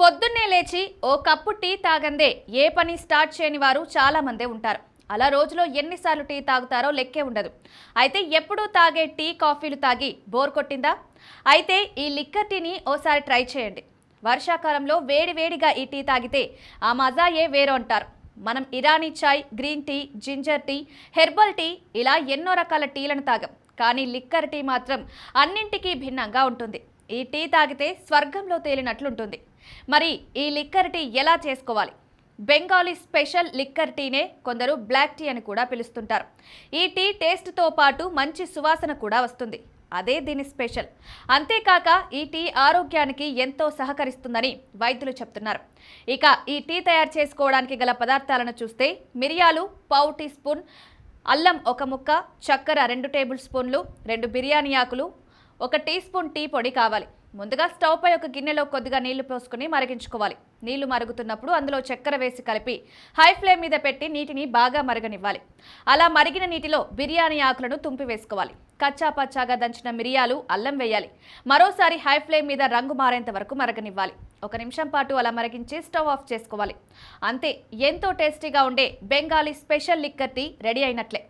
పొద్దున్నే లేచి ఓ cup tea తాగందే. ఏ పని స్టార్ట్ చేయని వారు చాలా మందే ఉంటారు. అలా రోజులో ఎన్నిసార్లు టీ తాగుతారో లెక్కే ఉండదు. అయితే ఎప్పుడూ తాగే టీ కాఫీలు తాగి బోర్ కొట్టిందా? అయితే ఈ లిక్కర్ టీని ఓసారి ట్రై చేయండి. వర్షాకాలంలో వేడి వేడిగా ఈ టీ తాగితే ఆ మజాయే వేరు అంటారు. మనం ఇరానీ చాయ్ green tea ginger tea herbal tea ఇలా ఎన్నో రకాల టీలను తాగం. కానీ లిక్కర్ టీ మాత్రం అన్నింటికీ భిన్నంగా ఉంటుంది. ఈ టీ తాగితే స్వర్గంలో తేలినట్లుంటుంది. మరి ఈ లిక్కర్ టీ ఎలా చేసుకోవాలి? బెంగాలీ స్పెషల్ లిక్కర్ టీనే కొందరు బ్లాక్ టీ అని కూడా పిలుస్తుంటారు. ఈ టీ టేస్ట్తో పాటు మంచి సువాసన కూడా వస్తుంది. అదే దీని స్పెషల్. అంతేకాక ఈ టీ ఆరోగ్యానికి ఎంతో సహకరిస్తుందని వైద్యులు చెప్తున్నారు. ఇక ఈ టీ తయారు చేసుకోవడానికి గల పదార్థాలను చూస్తే మిరియాలు పావు టీ స్పూన్ అల్లం ఒక ముక్క చక్కెర రెండు టేబుల్ స్పూన్లు రెండు బిర్యానీ ఆకులు ఒక టీ స్పూన్ టీ పొడి కావాలి. ముందుగా స్టవ్ పై ఒక గిన్నెలో కొద్దిగా నీళ్ళు పోసుకుని మరిగించుకోవాలి. నీళ్ళు మరుగుతున్నప్పుడు అందులో చక్కెర వేసి కలిపి హై ఫ్లేమ్ మీద పెట్టి నీటిని బాగా మరగనివ్వాలి. అలా మరిగిన నీటిలో బిర్యానీ ఆకులను తుంపి వేసుకోవాలి. కచ్చా పచ్చాగా దంచిన మిరియాలు అల్లం వేయాలి. మరోసారి హై ఫ్లేమ్ మీద రంగు మారేంత వరకు మరగనివ్వాలి. ఒక నిమిషం పాటు అలా మరిగించి స్టవ్ ఆఫ్ చేసుకోవాలి. అంతే ఎంతో టేస్టీగా ఉండే Bengali special liquor tea ready అయినట్లే.